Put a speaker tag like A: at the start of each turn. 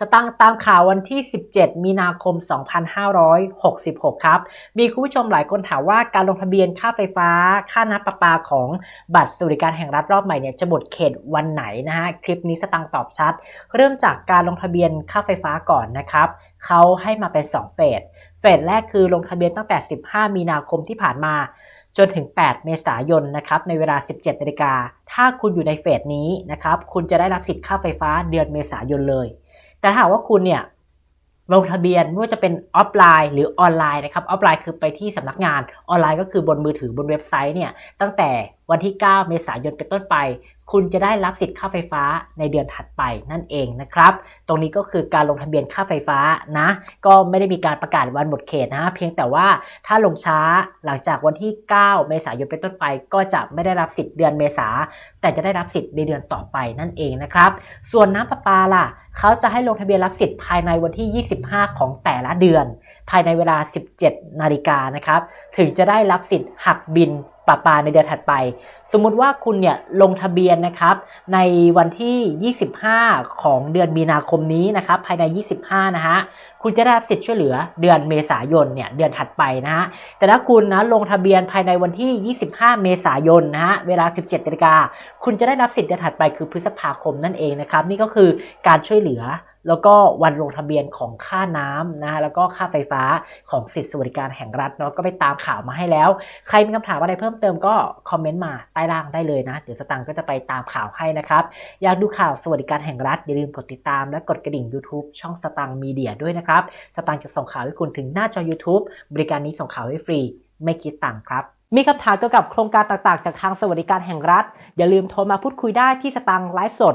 A: สตังค์ตามข่าววันที่ 17 มีนาคม 2566 ครับ มีคุณผู้ชมหลายคนถามว่าการลงทะเบียนค่าไฟฟ้า ค่าน้ำประปาของบัตรสวัสดิการแห่งรัฐรอบใหม่เนี่ยจะหมดเขตวันไหนนะฮะ คลิปนี้สตังค์ตอบชัด เริ่มจากการลงทะเบียนค่าไฟฟ้าก่อนนะครับ เขาให้มาเป็น 2 เฟส เฟสแรกคือลงทะเบียนตั้งแต่ 15 มีนาคมที่ผ่านมาจนถึง 8 เมษายน นะครับ ในเวลา 17นาฬิกา ถ้าคุณอยู่ในเฟสนี้นะครับ คุณจะได้รับสิทธิ์ค่าไฟฟ้าเดือนเมษายนเลย แต่ถ้าหากว่าคุณเนี่ยลงทะเบียนไม่ว่าจะเป็นออฟไลน์หรือออนไลน์นะครับ ออฟไลน์คือไปที่สำนักงาน ออนไลน์ก็คือบนมือถือบนเว็บไซต์เนี่ยตั้งแต่ วันที่ 9 เมษายนเป็นต้นไป คุณจะได้รับสิทธิ์ค่าไฟฟ้าในเดือนถัดไปนั่นเองนะครับ ตรงนี้ก็คือการลงทะเบียนค่าไฟฟ้านะ ก็ไม่ได้มีการประกาศวันหมดเขตนะเพียงแต่ว่าถ้าลงช้าหลังจากวันที่ 9 เมษายนเป็นต้นไป ก็จะไม่ได้รับสิทธิ์เดือนเมษา แต่จะได้รับสิทธิ์ในเดือนต่อไปนั่นเองนะครับ ส่วนน้ำประปาล่ะ เขาจะให้ลงทะเบียนรับสิทธิ์ภายในวันที่ 25 ของแต่ละเดือน ภายในเวลา 17 นาฬิกานะครับ ถึงจะได้รับสิทธิ์หักบิน ประปาในเดือนถัดไป สมมุติว่าคุณเนี่ยลงทะเบียนนะครับในวันที่ 25 ของเดือนมีนาคมนี้นะครับภายใน 25 นะฮะคุณจะได้รับสิทธิ์ช่วยเหลือเดือนเมษายนเนี่ยเดือนถัดไปนะฮะแต่ถ้าคุณนะลงทะเบียนภายในวันที่ 25 เมษายนนะฮะเวลา 17นาฬิกาคุณจะได้รับสิทธิ์เดือนถัดไปคือพฤษภาคมนั่นเองนะครับนี่ก็คือการช่วยเหลือ แล้วก็วันลงทะเบียนของค่าน้ำนะฮะแล้วก็ค่าไฟฟ้าของสิทธิสวัสดิการแห่งรัฐเนาะก็ไปตามข่าวมาให้แล้ว ใครมีคำถามอะไรเพิ่มเติมก็คอมเมนต์มาใต้ล่างได้เลยนะ เดี๋ยวสตังก็จะไปตามข่าวให้นะครับ อยากดูข่าวสวัสดิการแห่งรัฐอย่าลืมกดติดตามและกดกระดิ่ง YouTube ช่องสตังมีเดียด้วยนะครับสตังจะส่งข่าวให้คุณถึงหน้าจอ YouTube บริการนี้ส่งข่าวให้ฟรี ไม่คิดตังค์ครับมีคำถามเกี่ยวกับโครงการต่างๆ จากทางสวัสดิการแห่งรัฐ อย่าลืมโทรมาพูดคุยได้ที่สตังไลฟ์สด